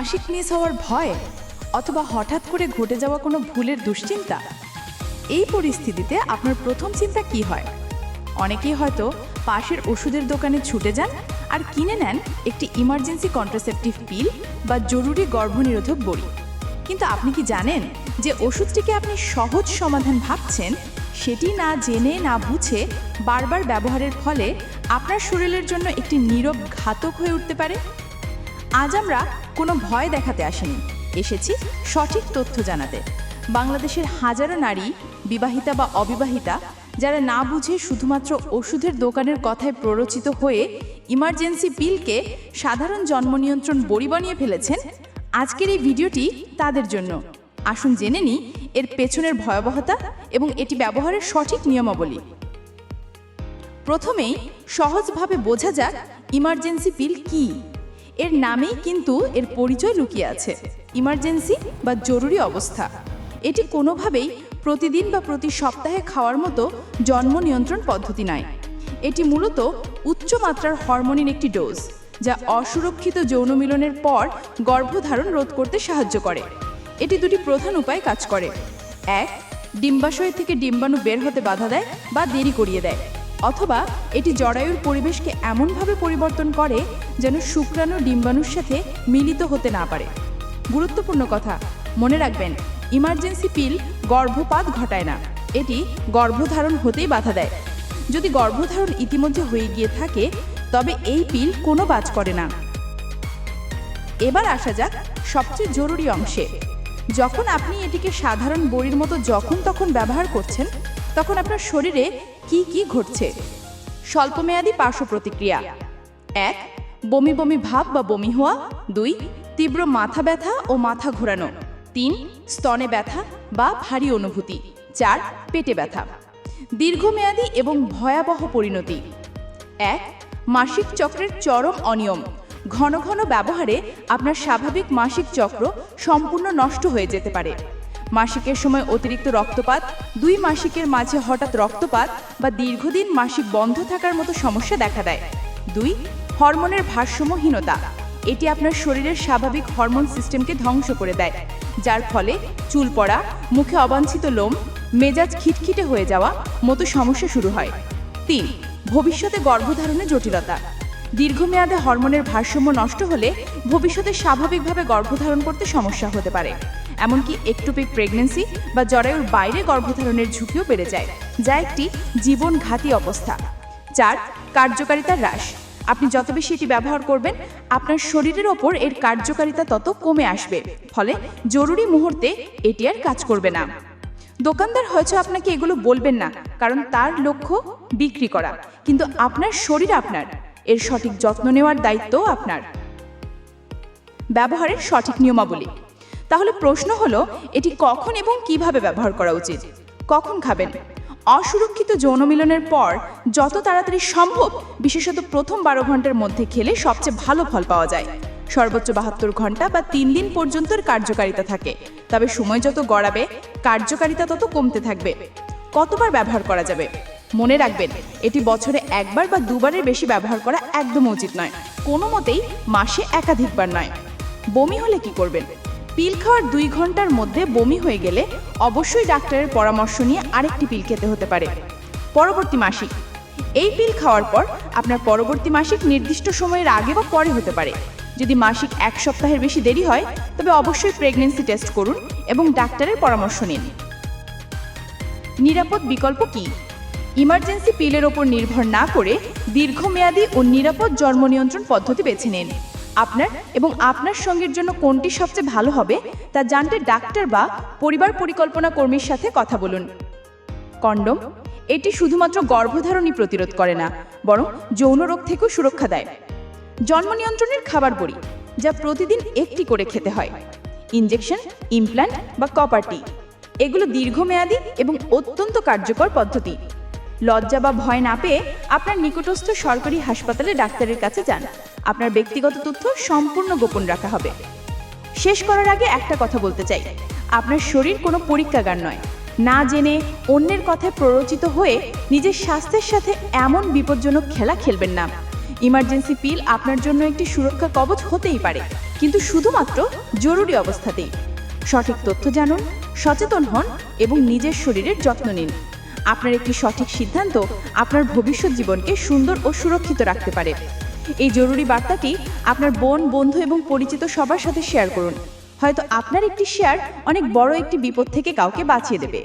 মাসিক মিস হওয়ার ভয় অথবা হঠাৎ করে ঘটে যাওয়া কোনো ভুলের দুশ্চিন্তা? এই পরিস্থিতিতে আপনার প্রথম চিন্তা কি হয়? অনেকেই হয়তো পাশের ওষুধের দোকানে ছুটে যান আর কিনে নেন একটি ইমার্জেন্সি কন্ট্রাসেপটিভ পিল বা জরুরি গর্ভনিরোধক বড়ি। কিন্তু আপনি কি জানেন যে ওষুধটিকে আপনি সহজ সমাধান ভাবছেন? সেটি না জেনে, না বুঝে বারবার ব্যবহারের ফলে আপনার শরীরের জন্য একটি নীরব ঘাতক হয়ে উঠতে পারে? আজ আমরা কোনো ভয় দেখাতে আসিনি। এসেছি সঠিক তথ্য জানাতে। বাংলাদেশের হাজারো নারী, বিবাহিতা বা অবিবাহিতা, যারা না বুঝে শুধুমাত্র ওষুধের দোকানের কথায় প্ররোচিত হয়ে ইমার্জেন্সি পিলকে সাধারণ জন্ম নিয়ন্ত্রণ বড়ি বানিয়ে ফেলেছেন, আজকের এই ভিডিওটি তাদের জন্য। আসুন জেনে নিই এর পেছনের ভয়াবহতা এবং এটি ব্যবহারের সঠিক নিয়মাবলী। প্রথমেই সহজভাবে বোঝা যাক ইমার্জেন্সি পিল কি। এর নামেই কিন্তু এর পরিচয় লুকিয়ে আছে, ইমার্জেন্সি বা জরুরি অবস্থা। এটি কোনোভাবেই প্রতিদিন বা প্রতি সপ্তাহে খাওয়ার মতো জন্ম নিয়ন্ত্রণ পদ্ধতি নয় এটি মূলত উচ্চ মাত্রার হরমোনের একটি ডোজ, যা অসুরক্ষিত যৌন মিলনের পর গর্ভধারণ রোধ করতে সাহায্য করে। এটি দুটি প্রধান উপায়ে কাজ করে। এক, ডিম্বাশয় থেকে ডিম্বাণু বের হতে বাধা দেয় বা দেরি করিয়ে দেয়। অথবা এটি জরায়ুর পরিবেশকে এমনভাবে পরিবর্তন করে যেন শুক্রাণু ডিম্বাণুর সাথে মিলিত হতে না পারে। গুরুত্বপূর্ণ কথা, মনে রাখবেন, ইমার্জেন্সি পিল গর্ভপাত ঘটায় না। এটি গর্ভধারণ হতেই বাধা দেয়। যদি গর্ভধারণ ইতিমধ্যে হয়ে গিয়ে থাকে, তবে এই পিল কোনো বাজ করে না। এবার আসা যাক সবচেয়ে জরুরি অংশে। যখন আপনি এটিকে সাধারণ বড়ির মতো যখন তখন ব্যবহার করছেন, তখন আপনার শরীরে কি কি ঘটছে? স্বল্পমেয়াদী পার্শ্ব প্রতিক্রিয়া। এক, বমি বমি ভাব বা বমি হওয়া। দুই, তীব্র মাথা ব্যথা ও মাথা ঘোরানো। তিন, স্তনে ব্যথা বা ভারী অনুভূতি। চার, পেটে ব্যথা। দীর্ঘমেয়াদী এবং ভয়াবহ পরিণতি। এক, মাসিক চক্রের চরম অনিয়ম। ঘন ঘন ব্যবহারে আপনার স্বাভাবিক মাসিক চক্র সম্পূর্ণ নষ্ট হয়ে যেতে পারে। মাসিকের সময় অতিরিক্ত রক্তপাত, দুই মাসিকের মাঝে হঠাৎ রক্তপাত বা দীর্ঘদিন মাসিক বন্ধ থাকার মতো সমস্যা দেখা দেয়। দুই, হরমোনের ভারসাম্যহীনতা। এটি আপনার শরীরের স্বাভাবিক হরমোন সিস্টেমকে ধ্বংস করে দেয়, যার ফলে চুল পড়া, মুখে অবাঞ্ছিত লোম, মেজাজ খিটখিটে হয়ে যাওয়া মতো সমস্যা শুরু হয়। তিন, ভবিষ্যতে গর্ভধারণে জটিলতা। দীর্ঘমেয়াদে হরমোনের ভারসাম্য নষ্ট হলে ভবিষ্যতে স্বাভাবিকভাবে গর্ভধারণ করতে সমস্যা হতে পারে। এমনকি একটুপিক প্রেগনেন্সি বা জরায়ুর বাইরে গর্ভধারণের ঝুঁকিও বেড়ে যায়, যা একটি জীবনঘাতী অবস্থা। চার, কার্যকারিতা হ্রাস। আপনি যত বেশি এটি ব্যবহার করবেন, আপনার শরীরের ওপর এর কার্যকারিতা তত কমে আসবে, ফলে জরুরি মুহূর্তে এটি আর কাজ করবে না। দোকানদার হয়তো আপনাকে এগুলো বলবেন না, কারণ তার লক্ষ্য বিক্রি করা, কিন্তু আপনার শরীর আপনার, এর সঠিক যত্ন নেওয়ার দায়িত্বও আপনার। ব্যবহারের সঠিক নিয়মাবলী। তাহলে প্রশ্ন হলো, এটি কখন এবং কীভাবে ব্যবহার করা উচিত? কখন খাবেন? অসুরক্ষিত যৌন মিলনের পর যত তাড়াতাড়ি সম্ভব বিশেষত প্রথম বারো ঘণ্টার মধ্যে খেলে সবচেয়ে ভালো ফল পাওয়া যায়। সর্বোচ্চ বাহাত্তর ঘণ্টা বা তিন দিন পর্যন্ত কার্যকারিতা থাকে। তবে সময় যত গড়াবে, কার্যকারিতা তত কমতে থাকবে। কতবার ব্যবহার করা যাবে? মনে রাখবেন, এটি বছরে একবার বা দুবারের বেশি ব্যবহার করা একদম উচিত নয়। কোনো মতেই মাসে একাধিকবার নয়। বমি হলে কি করবেন? পিল খাওয়ার দুই ঘণ্টার মধ্যে বমি হয়ে গেলে অবশ্যই ডাক্তারের পরামর্শ নিয়ে আরেকটি পিল খেতে হতে পারে, পরবর্তী মাসিক। এই পিল খাওয়ার পর আপনার পরবর্তী মাসিক নির্দিষ্ট সময়ের আগে বা পরে হতে পারে। যদি মাসিক এক সপ্তাহের বেশি দেরি হয়, তবে অবশ্যই প্রেগনেন্সি টেস্ট করুন এবং ডাক্তারের পরামর্শ নিন। নিরাপদ বিকল্প কি? ইমার্জেন্সি পিলের ওপর নির্ভর না করে দীর্ঘমেয়াদী ও নিরাপদ জন্ম নিয়ন্ত্রণ পদ্ধতি বেছে নিন। আপনার এবং আপনার সঙ্গীর জন্য কোনটি সবচেয়ে ভালো হবে, তা জানতে ডাক্তার বা পরিবার পরিকল্পনা কর্মীর সাথে কথা বলুন। কন্ডম, এটি শুধুমাত্র গর্ভধারণই প্রতিরোধ করে না, বরং যৌন রোগ থেকেও সুরক্ষা দেয়। জন্ম নিয়ন্ত্রণের খাবার বড়ি, যা প্রতিদিন একটি করে খেতে হয়। ইনজেকশন, ইমপ্ল্যান্ট বা কপারটি এগুলো দীর্ঘমেয়াদী এবং অত্যন্ত কার্যকর পদ্ধতি। লজ্জা বা ভয় না পেয়ে আপনার নিকটস্থ সরকারি হাসপাতালে ডাক্তারের কাছে যান। আপনার ব্যক্তিগত তথ্য সম্পূর্ণ গোপন রাখা হবে। শেষ করার আগে একটা কথা বলতে চাই। আপনার শরীর কোনো পরীক্ষাগার নয়। না জেনে অন্যের কথায় প্ররোচিত হয়ে নিজের স্বাস্থ্যের সাথে এমন বিপজ্জনক খেলা খেলবেন না। ইমার্জেন্সি পিল আপনার জন্য একটি সুরক্ষা কবচ হতেই পারে, কিন্তু শুধুমাত্র জরুরি অবস্থাতেই। সঠিক তথ্য জানুন, সচেতন হন এবং নিজের শরীরের যত্ন নিন। আপনার একটি সঠিক সিদ্ধান্ত আপনার ভবিষ্যৎ জীবনকে সুন্দর ও সুরক্ষিত রাখতে পারে। এই জরুরি বার্তাটি আপনার বোন, বন্ধু এবং পরিচিত সবার সাথে শেয়ার করুন। হয়তো আপনার একটি শেয়ার অনেক বড় একটি বিপদ থেকে কাউকে বাঁচিয়ে দেবে।